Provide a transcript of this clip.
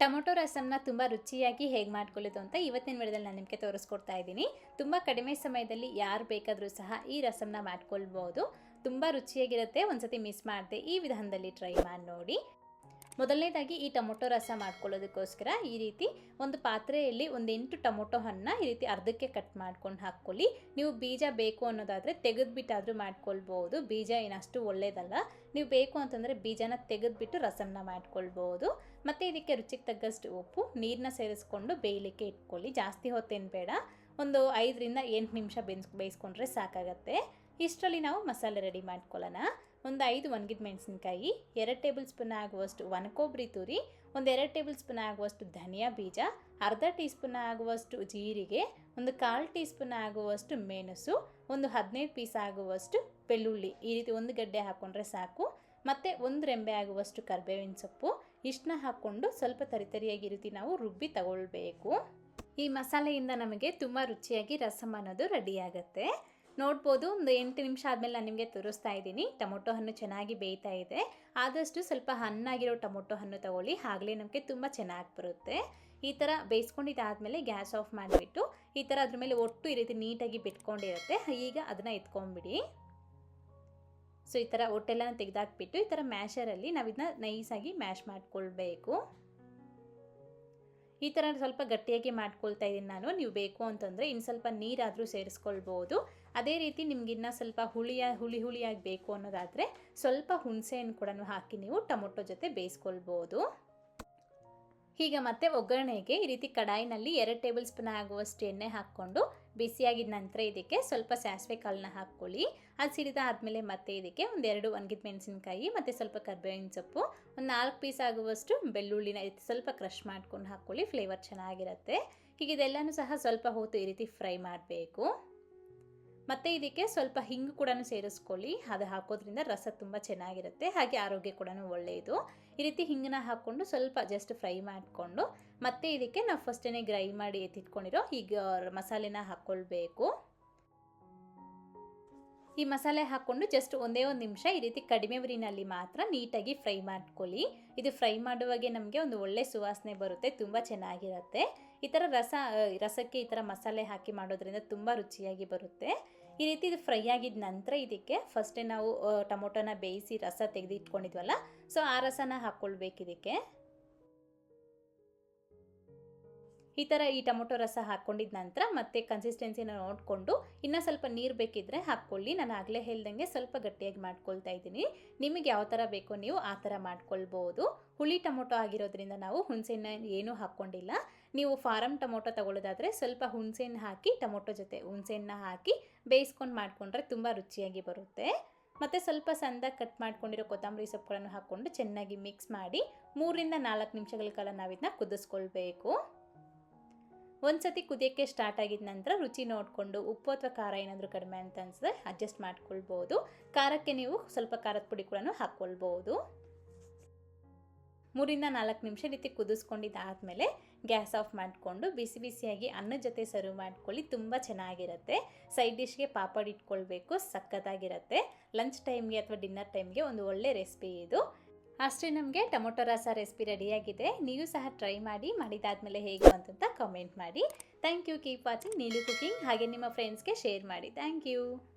Tomato ರಸಮ್ನ ತುಂಬ ರುಚಿಯಾಗಿ ಹೇಗೆ ಮಾಡ್ಕೊಳ್ಳೋದು ಅಂತ ಇವತ್ತಿನ ವಿಡಿಯೋದಲ್ಲಿ ನಾನು ನಿಮಗೆ ತೋರಿಸ್ಕೊಡ್ತಾ ಇದ್ದೀನಿ. ತುಂಬ ಕಡಿಮೆ ಸಮಯದಲ್ಲಿ ಯಾರು ಬೇಕಾದರೂ ಸಹ ಈ ರಸಮ್ನ ಮಾಡ್ಕೊಳ್ಬೋದು. ತುಂಬ ರುಚಿಯಾಗಿರುತ್ತೆ. ಒಂದ್ಸತಿ ಮಿಸ್ ಮಾಡಿದೆ ಈ ವಿಧಾನದಲ್ಲಿ ಟ್ರೈ ಮಾಡಿ ನೋಡಿ. ಮೊದಲನೇದಾಗಿ ಈ ಟೊಮೊಟೊ ರಸ ಮಾಡ್ಕೊಳ್ಳೋದಕ್ಕೋಸ್ಕರ ಈ ರೀತಿ ಒಂದು ಪಾತ್ರೆಯಲ್ಲಿ ಒಂದು ಎಂಟು ಟೊಮೊಟೊ ಹಣ್ಣು ಈ ರೀತಿ ಅರ್ಧಕ್ಕೆ ಕಟ್ ಮಾಡ್ಕೊಂಡು ಹಾಕ್ಕೊಳ್ಳಿ. ನೀವು ಬೀಜ ಬೇಕು ಅನ್ನೋದಾದರೆ ತೆಗೆದುಬಿಟ್ಟಾದರೂ ಮಾಡ್ಕೊಳ್ಬೋದು. ಬೀಜ ಏನಷ್ಟು ಒಳ್ಳೇದಲ್ಲ, ನೀವು ಬೇಕು ಅಂತಂದರೆ ಬೀಜನ ತೆಗೆದುಬಿಟ್ಟು ರಸಮ್ನ ಮಾಡ್ಕೊಳ್ಬೋದು. ಮತ್ತು ಇದಕ್ಕೆ ರುಚಿಗೆ ತಗ್ಗಷ್ಟು ಉಪ್ಪು ನೀರನ್ನ ಸೇರಿಸ್ಕೊಂಡು ಬೇಯಲಿಕ್ಕೆ ಇಟ್ಕೊಳ್ಳಿ. ಜಾಸ್ತಿ ಹೊತ್ತೇನು ಬೇಡ. ಒಂದು ಐದರಿಂದ ಎಂಟು ನಿಮಿಷ ಬೆನ್ಸ್ ಬೇಯಿಸ್ಕೊಂಡ್ರೆ ಸಾಕಾಗತ್ತೆ. ಇಷ್ಟರಲ್ಲಿ ನಾವು ಮಸಾಲೆ ರೆಡಿ ಮಾಡ್ಕೊಳ್ಳೋಣ. ಒಂದು ಐದು ಒಣಗಿದ ಮೆಣಸಿನ್ಕಾಯಿ, ಎರಡು ಟೇಬಲ್ ಸ್ಪೂನ್ ಆಗುವಷ್ಟು ಒಣಕೊಬ್ಬರಿ ತುರಿ, ಒಂದು ಎರಡು ಟೇಬಲ್ ಸ್ಪೂನ್ ಆಗುವಷ್ಟು ಧನಿಯಾ ಬೀಜ, ಅರ್ಧ ಟೀ ಸ್ಪೂನ್ ಆಗುವಷ್ಟು ಜೀರಿಗೆ, ಒಂದು ಕಾಲು ಟೀ ಸ್ಪೂನ್ ಆಗುವಷ್ಟು ಮೆಣಸು, ಒಂದು ಹದಿನೈದು ಪೀಸ್ ಆಗುವಷ್ಟು ಬೆಳ್ಳುಳ್ಳಿ. ಈ ರೀತಿ ಒಂದು ಗಡ್ಡೆ ಹಾಕ್ಕೊಂಡ್ರೆ ಸಾಕು. ಮತ್ತು ಒಂದು ರೆಂಬೆ ಆಗುವಷ್ಟು ಕರ್ಬೇವಿನ ಸೊಪ್ಪು. ಇಷ್ಟನ್ನ ಹಾಕ್ಕೊಂಡು ಸ್ವಲ್ಪ ತರಿತರಿಯಾಗಿ ರೀತಿ ನಾವು ರುಬ್ಬಿ ತಗೊಳ್ಬೇಕು. ಈ ಮಸಾಲೆಯಿಂದ ನಮಗೆ ತುಂಬ ರುಚಿಯಾಗಿ ರಸಮ್ ಅನ್ನೋದು ರೆಡಿ ಆಗುತ್ತೆ. ನೋಡ್ಬೋದು. ಒಂದು ಎಂಟು ನಿಮಿಷ ಆದಮೇಲೆ ನಾನು ನಿಮಗೆ ತೋರಿಸ್ತಾ ಇದ್ದೀನಿ. ಟೊಮೊಟೊ ಹಣ್ಣು ಚೆನ್ನಾಗಿ ಬೇಯ್ತಾ ಇದೆ. ಆದಷ್ಟು ಸ್ವಲ್ಪ ಹಣ್ಣಾಗಿರೋ ಟೊಮೊಟೊ ಹಣ್ಣು ತಗೊಳ್ಳಿ. ಆಗಲೇ ನಮಗೆ ತುಂಬ ಚೆನ್ನಾಗಿ ಬರುತ್ತೆ. ಈ ಥರ ಬೇಯಿಸ್ಕೊಂಡಿದ್ದಾದಮೇಲೆ ಗ್ಯಾಸ್ ಆಫ್ ಮಾಡಿಬಿಟ್ಟು, ಈ ಥರ ಅದ್ರ ಮೇಲೆ ಒಟ್ಟು ಈ ರೀತಿ ನೀಟಾಗಿ ಬಿಟ್ಕೊಂಡಿರುತ್ತೆ. ಈಗ ಅದನ್ನು ಎತ್ಕೊಂಡ್ಬಿಡಿ ಸೊ, ಈ ಥರ ಒಟ್ಟೆಲ್ಲ ತೆಗೆದಾಕ್ಬಿಟ್ಟು ಈ ಥರ ಮ್ಯಾಷರಲ್ಲಿ ನಾವು ಇದನ್ನ ನೈಸಾಗಿ ಮ್ಯಾಶ್ ಮಾಡ್ಕೊಳ್ಬೇಕು. ಈ ಥರ ಸ್ವಲ್ಪ ಗಟ್ಟಿಯಾಗಿ ಮಾಡ್ಕೊಳ್ತಾ ಇದ್ದೀನಿ ನಾನು. ನೀವು ಬೇಕು ಅಂತಂದರೆ ಇನ್ನು ಸ್ವಲ್ಪ ನೀರಾದರೂ ಸೇರಿಸ್ಕೊಳ್ಬೋದು. ಅದೇ ರೀತಿ ನಿಮ್ಗೆ ಇನ್ನೂ ಸ್ವಲ್ಪ ಹುಳಿಯ, ಹುಳಿ ಹುಳಿಯಾಗಿ ಬೇಕು ಅನ್ನೋದಾದರೆ ಸ್ವಲ್ಪ ಹುಣಸೆಹಣ್ಣು ಕೂಡ ಹಾಕಿ ನೀವು ಟೊಮೊಟೊ ಜೊತೆ ಬೇಯಿಸ್ಕೊಳ್ಬೋದು. ಈಗ ಮತ್ತೆ ಒಗ್ಗರಣೆಗೆ ಈ ರೀತಿ ಕಡಾಯಿನಲ್ಲಿ ಎರಡು ಟೇಬಲ್ ಸ್ಪೂನ್ ಆಗುವಷ್ಟು ಎಣ್ಣೆ ಹಾಕ್ಕೊಂಡು ಬಿಸಿಯಾಗಿದ ನಂತರ ಇದಕ್ಕೆ ಸ್ವಲ್ಪ ಸಾಸಿವೆ ಕಾಳನ್ನ ಹಾಕ್ಕೊಳ್ಳಿ. ಅದು ಸಿಡಿದ ಆದಮೇಲೆ ಮತ್ತೆ ಇದಕ್ಕೆ ಒಂದೆರಡು ಒಣಗಿದ ಮೆಣಸಿನಕಾಯಿ ಮತ್ತು ಸ್ವಲ್ಪ ಕರ್ಬೇವಿನ ಸೊಪ್ಪು, ಒಂದು ನಾಲ್ಕು ಪೀಸ್ ಆಗುವಷ್ಟು ಬೆಳ್ಳುಳ್ಳಿನ ಸ್ವಲ್ಪ ಕ್ರಷ್ ಮಾಡ್ಕೊಂಡು ಹಾಕ್ಕೊಳ್ಳಿ ಫ್ಲೇವರ್ ಚೆನ್ನಾಗಿರುತ್ತೆ. ಹೀಗೆ ಇದೆಲ್ಲನೂ ಸಹ ಸ್ವಲ್ಪ ಹೊತ್ತು ಈ ರೀತಿ ಫ್ರೈ ಮಾಡಬೇಕು. ಮತ್ತು ಇದಕ್ಕೆ ಸ್ವಲ್ಪ ಹಿಂಗು ಕೂಡ ಸೇರಿಸ್ಕೊಳ್ಳಿ. ಅದು ಹಾಕೋದ್ರಿಂದ ರಸ ತುಂಬ ಚೆನ್ನಾಗಿರುತ್ತೆ. ಹಾಗೆ ಆರೋಗ್ಯ ಕೂಡ ಒಳ್ಳೆಯದು. ಈ ರೀತಿ ಹಿಂಗನ್ನ ಹಾಕ್ಕೊಂಡು ಸ್ವಲ್ಪ ಜಸ್ಟ್ ಫ್ರೈ ಮಾಡಿಕೊಂಡು ಮತ್ತೆ ಇದಕ್ಕೆ ನಾವು ಫಸ್ಟೇ ಗ್ರೈ ಮಾಡಿ ಎತ್ತಿಟ್ಕೊಂಡಿರೋ ಈಗ ಮಸಾಲೆನ ಹಾಕ್ಕೊಳ್ಬೇಕು ಈ ಮಸಾಲೆ ಹಾಕ್ಕೊಂಡು ಜಸ್ಟ್ ಒಂದೇ ಒಂದು ನಿಮಿಷ ಈ ರೀತಿ ಕಡಿಮೆ ಉರಿನಲ್ಲಿ ಮಾತ್ರ ನೀಟಾಗಿ ಫ್ರೈ ಮಾಡ್ಕೊಳ್ಳಿ. ಇದು ಫ್ರೈ ಮಾಡುವಾಗೆ ನಮಗೆ ಒಂದು ಒಳ್ಳೆ ಸುವಾಸನೆ ಬರುತ್ತೆ, ತುಂಬ ಚೆನ್ನಾಗಿರುತ್ತೆ. ಈ ಥರ ರಸ, ರಸಕ್ಕೆ ಈ ಥರ ಮಸಾಲೆ ಹಾಕಿ ಮಾಡೋದ್ರಿಂದ ತುಂಬ ರುಚಿಯಾಗಿ ಬರುತ್ತೆ. ಈ ರೀತಿ ಇದು ಫ್ರೈ ಆಗಿದ ನಂತರ ಇದಕ್ಕೆ ಫಸ್ಟೇ ನಾವು ಟೊಮೊಟೊನ ಬೇಯಿಸಿ ರಸ ತೆಗೆದು ಇಟ್ಕೊಂಡಿದ್ವಲ್ಲ ಸೊ ಆ ರಸನ ಹಾಕ್ಕೊಳ್ಬೇಕು ಇದಕ್ಕೆ. ಈ ಥರ ಈ ಟೊಮೊಟೊ ರಸ ಹಾಕ್ಕೊಂಡಿದ ನಂತರ ಮತ್ತೆ ಕನ್ಸಿಸ್ಟೆನ್ಸಿನ ನೋಡಿಕೊಂಡು ಇನ್ನೂ ಸ್ವಲ್ಪ ನೀರು ಬೇಕಿದ್ದರೆ ಹಾಕ್ಕೊಳ್ಳಿ. ನಾನು ಆಗಲೇ ಹೇಳ್ದಂಗೆ ಸ್ವಲ್ಪ ಗಟ್ಟಿಯಾಗಿ ಮಾಡ್ಕೊಳ್ತಾ ಇದ್ದೀನಿ. ನಿಮಗೆ ಯಾವ ಥರ ಬೇಕೋ ನೀವು ಆ ಥರ ಮಾಡ್ಕೊಳ್ಬೋದು. ಹುಳಿ ಟೊಮೊಟೊ ಆಗಿರೋದ್ರಿಂದ ನಾವು ಹುಣಸೆಹಣ್ಣು ಏನೂ ಹಾಕ್ಕೊಂಡಿಲ್ಲ. ನೀವು ಫಾರಮ್ ಟೊಮೊಟೊ ತಗೊಳ್ಳೋದಾದರೆ ಸ್ವಲ್ಪ ಹುಣಸೆಹಣ್ಣು ಹಾಕಿ ಟೊಮೊಟೊ ಜೊತೆ ಹುಣಸೆಹಣ್ಣ ಹಾಕಿ ಬೇಯಿಸ್ಕೊಂಡು ಮಾಡಿಕೊಂಡ್ರೆ ತುಂಬ ರುಚಿಯಾಗಿ ಬರುತ್ತೆ. ಮತ್ತು ಸ್ವಲ್ಪ ಸಣ್ಣದಾಗಿ ಕಟ್ ಮಾಡ್ಕೊಂಡಿರೋ ಕೊತ್ತಂಬರಿ ಸೊಪ್ಪುಗಳನ್ನು ಹಾಕ್ಕೊಂಡು ಚೆನ್ನಾಗಿ ಮಿಕ್ಸ್ ಮಾಡಿ ಮೂರರಿಂದ ನಾಲ್ಕು ನಿಮಿಷಗಳ ಕಾಲ ನಾವು ಇದನ್ನ ಕುದಿಸ್ಕೊಳ್ಬೇಕು. ಒಂದು ಸತಿ ಕುದಿಯೋಕ್ಕೆ ಸ್ಟಾರ್ಟ್ ಆಗಿದ ನಂತರ ರುಚಿ ನೋಡಿಕೊಂಡು ಉಪ್ಪು ಅಥವಾ ಖಾರ ಏನಾದರೂ ಕಡಿಮೆ ಅಂತ ಅನ್ಸಿದ್ರೆ ಅಡ್ಜಸ್ಟ್ ಮಾಡ್ಕೊಳ್ಬೋದು. ಖಾರಕ್ಕೆ ನೀವು ಸ್ವಲ್ಪ ಖಾರದ ಪುಡಿ ಕೂಡ ಹಾಕ್ಕೊಳ್ಬೋದು. ಮೂರಿಂದ ನಾಲ್ಕು ನಿಮಿಷ ರೀತಿ ಕುದಿಸ್ಕೊಂಡಿದ್ದಾದಮೇಲೆ ಗ್ಯಾಸ್ ಆಫ್ ಮಾಡಿಕೊಂಡು ಬಿಸಿ ಬಿಸಿಯಾಗಿ ಅನ್ನದ ಜೊತೆ ಸರ್ವ್ ಮಾಡ್ಕೊಳ್ಳಿ. ತುಂಬ ಚೆನ್ನಾಗಿರುತ್ತೆ. ಸೈಡ್ ಡಿಶ್ಗೆ ಪಾಪಡ್ ಇಟ್ಕೊಳ್ಬೇಕು. ಸಖತ್ತಾಗಿರುತ್ತೆ ಲಂಚ್ ಟೈಮ್ಗೆ ಅಥವಾ ಡಿನ್ನರ್ ಟೈಮ್ಗೆ ಒಂದು ಒಳ್ಳೆ ರೆಸಿಪಿ ಇದು. ಅಷ್ಟೇ ನಮಗೆ ಟೊಮೊಟೊ ರಸ ರೆಸಿಪಿ ರೆಡಿಯಾಗಿದೆ. ನೀವು ಸಹ ಟ್ರೈ ಮಾಡಿ, ಮಾಡಿದಾದ್ಮೇಲೆ ಹೇಗೆ ಅಂತಂತ ಕಮೆಂಟ್ ಮಾಡಿ. Thank you keep watching Neelu cooking ಹಾಗೆ ನಿಮ್ಮ ಫ್ರೆಂಡ್ಸ್ಗೆ ಶೇರ್ ಮಾಡಿ. Thank you